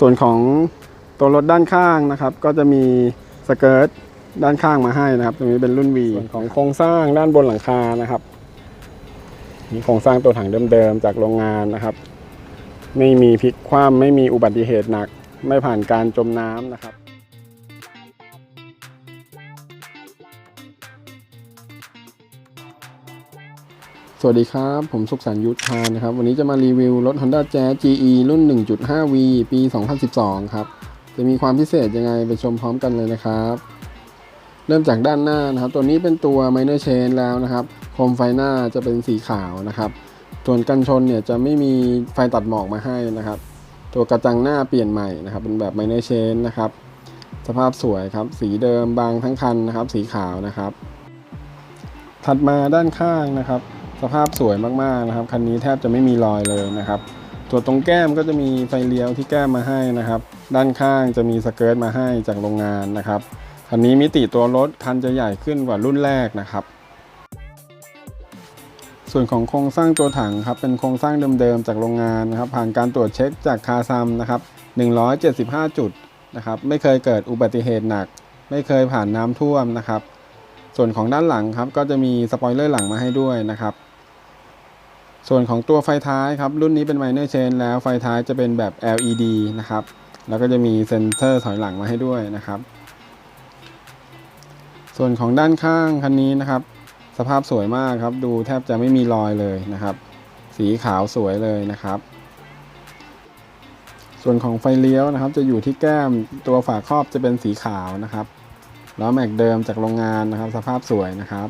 ส่วนของตัวรถด้านข้างนะครับ ก็จะมีสเกิร์ตด้านข้างมาให้นะครับ ตรงนี้เป็นรุ่น V ส่วนของโครงสร้างด้านบนหลังคานะครับมีโครงสร้างตัวถังเดิมๆจากโรงงานนะครับ ไม่มีพลิกคว่ำไม่มีอุบัติเหตุหนัก ไม่ผ่านการจมน้ำนะครับ สวัสดีครับ ผมสุขสันต์ยุทธานะครับ วันนี้จะมารีวิวรถ Honda Jazz GE รุ่น 1.5V ปี 2012 ครับ จะมีความพิเศษยังไงไปชมพร้อมกันเลยนะครับ เริ่มจากด้านหน้านะครับ ตัวนี้เป็นตัว Minor Chain แล้วนะครับ โคมไฟหน้าจะเป็นสีขาวนะครับ ส่วนกันชนเนี่ยจะไม่มีไฟตัดหมอกมาให้นะครับ ตัวกระจังหน้าเปลี่ยนใหม่นะครับ เป็นแบบ Minor Chain นะครับ สภาพสวยครับ สีเดิมบางทั้งคันนะครับ สีขาวนะครับ ถัดมาด้านข้างนะครับ สภาพสวยมากๆนะครับ คันนี้แทบจะไม่มีรอยเลยนะครับตัวตรงแก้มก็จะมีไฟเลี้ยวที่แก้มมาให้นะครับ ด้านข้างจะมีสเกิร์ตมาให้จากโรงงานนะครับคันนี้มิติตัวรถคันจะใหญ่ขึ้นกว่ารุ่นแรกนะครับ ส่วนของโครงสร้างตัวถังครับเป็นโครงสร้างเดิมๆจากโรงงานนะครับ ผ่านการตรวจเช็คจากคาซัมนะครับ175 จุดนะครับไม่เคยเกิดอุบัติเหตุหนัก ไม่เคยผ่านน้ำท่วมนะครับ ส่วนของด้านหลังครับก็จะมีสปอยเลอร์หลังมาให้ด้วยนะครับ ส่วนของตัวไฟท้ายครับ รุ่นนี้เป็น Minor Chain แล้วไฟท้ายจะเป็นแบบ LED นะครับ แล้วก็จะมีเซ็นเซอร์ถอยหลังมาให้ด้วยนะครับ ส่วนของด้านข้างคันนี้นะครับ สภาพสวยมากครับ ดูแทบจะไม่มีรอยเลยนะครับ สีขาวสวยเลยนะครับ ส่วนของไฟเลี้ยวนะครับ จะอยู่ที่แก้มตัวฝาครอบจะเป็นสีขาวนะครับล้อแม็กเดิมจากโรงงานนะครับ สภาพสวยนะครับ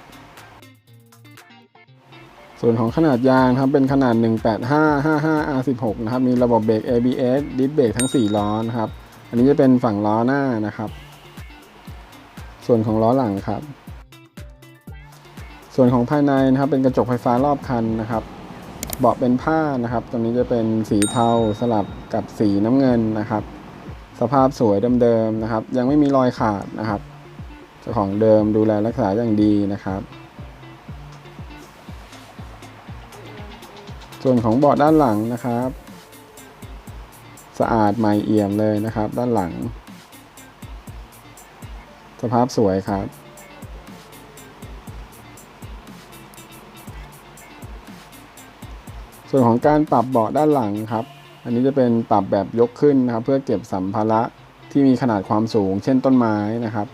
ส่วนของขนาดยางครับเป็นขนาด 18555R16 นะครับ มีระบบเบรก ABS ดิสเบรกทั้ง 4 ล้อนะครับ อันนี้จะเป็นฝั่งล้อหน้านะครับ ส่วนของล้อหลังครับ ส่วนของภายในนะครับ เป็นกระจกไฟฟ้ารอบคันนะครับ เบาะเป็นผ้านะครับ ตรงนี้จะเป็นสีเทาสลับกับสีน้ำเงินนะครับ สภาพสวยเดิมๆนะครับ ยังไม่มีรอยขาดนะครับเจ้าของเดิมดูแลรักษาอย่างดีนะครับ ส่วนของเบาะด้านหลังนะครับ สะอาดใหม่เอี่ยมเลยนะครับ ด้านหลัง สภาพสวยครับ ส่วนของการปรับเบาะด้านหลังครับ อันนี้จะเป็นปรับแบบยกขึ้นนะครับ เพื่อเก็บสัมภาระที่มีขนาดความสูง เช่นต้นไม้นะครับ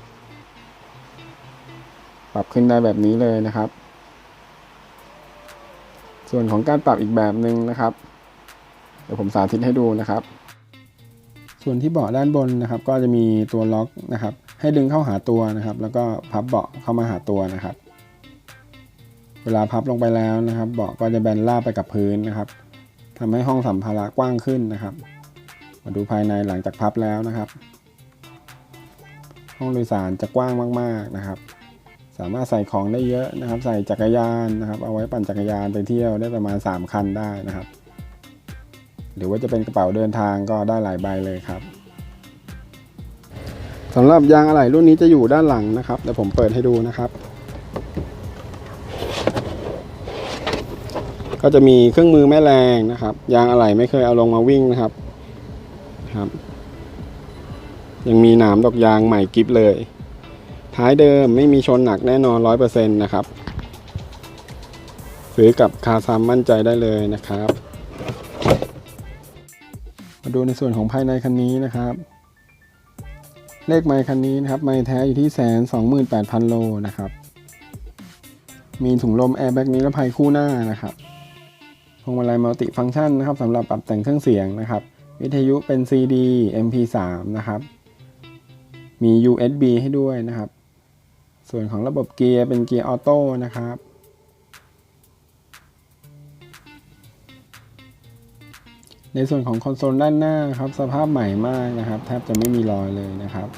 ปรับขึ้นได้แบบนี้เลยนะครับ ส่วนของการปรับอีกแบบหนึ่งนะครับ เดี๋ยวผมสาธิตให้ดูนะครับ ส่วนที่เบาะด้านบนนะครับ ก็จะมีตัวล็อกนะครับ ให้ดึงเข้าหาตัวนะครับ แล้วก็พับเบาะเข้ามาหาตัวนะครับ เวลาพับลงไปแล้วนะครับ เบาะก็จะแบนราบไปกับพื้นนะครับทำให้ห้องสัมภาระกว้างขึ้นนะครับ มาดูภายในหลังจากพับแล้วนะครับ ห้องโดยสารจะกว้างมาก ๆนะครับ สามารถใส่ของได้เยอะนะครับ ใส่จักรยานนะครับ เอาไว้ปั่นจักรยานไปเที่ยวได้ประมาณ 3 คันได้นะครับ หรือว่าจะเป็นกระเป๋าเดินทางก็ได้หลายใบเลยครับสำหรับยางอะไหล่รุ่นนี้จะอยู่ด้านหลังนะครับเดี๋ยวผมเปิดให้ดูนะครับ ก็จะมีเครื่องมือแม่แรงนะครับ ยางอะไหล่ไม่เคยเอาลงมาวิ่งนะครับครับ ยังมีหนามดอกยางใหม่กิฟเลย ท้ายเดิมไม่มีชนหนักแน่นอน 100%นะครับ ซื้อกับคาซัมมั่นใจได้เลยนะครับ มาดูในส่วนของภายในคันนี้นะครับ เลขไมค์คันนี้นะครับ ไมค์แท้อยู่ที่แสนสองหมื่นแปดพันโลนะครับ มีถุงลมแอร์แบ็กนิรภัยคู่หน้านะครับพวงมาลัยมัลติฟังก์ชันนะครับสำหรับปรับแต่งเครื่องเสียงนะครับ วิทยุเป็น CD MP3 นะครับ มี USB ให้ด้วยนะครับ ส่วนของระบบเกียร์เป็นเกียร์ออโต้นะครับในส่วนของคอนโซลด้านหน้าครับสภาพใหม่มากนะครับ แทบจะไม่มีรอยเลยนะครับ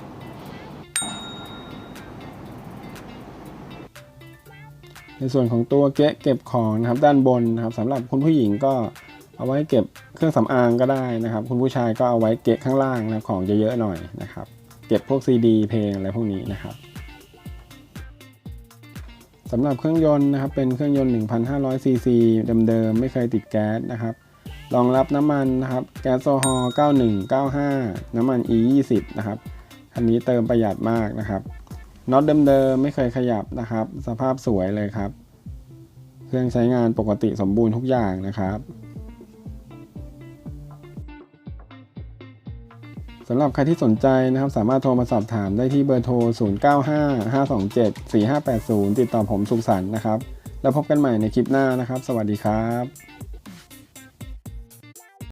ในส่วนของตัวเกะเก็บของนะครับด้านบนนะครับสำหรับคุณผู้หญิงก็เอาไว้เก็บเครื่องสำอางก็ได้นะครับ คุณผู้ชายก็เอาไว้เกะข้างล่างนะของเยอะๆหน่อยนะครับ เก็บพวกซีดีเพลงอะไรพวกนี้นะครับ สำหรับเครื่องยนต์นะครับเป็นเครื่องยนต์ 1,500 ซีซีเดิมๆไม่เคยติดแก๊สนะครับรองรับน้ำมันนะครับแก๊สโซฮอล์9195 น้ำมัน E 20 นะครับคันนี้เติมประหยัดมากนะครับน็อตเดิมๆไม่เคยขยับนะครับ สภาพสวยเลยครับ เครื่องใช้งานปกติสมบูรณ์ทุกอย่างนะครับ สำหรับใครที่สนใจนะครับ สามารถโทรมาสอบถามได้ที่เบอร์โทร 0955274580 ติดต่อผมสุขสันต์นะครับ แล้วพบกันใหม่ในคลิปหน้านะครับ สวัสดีครับ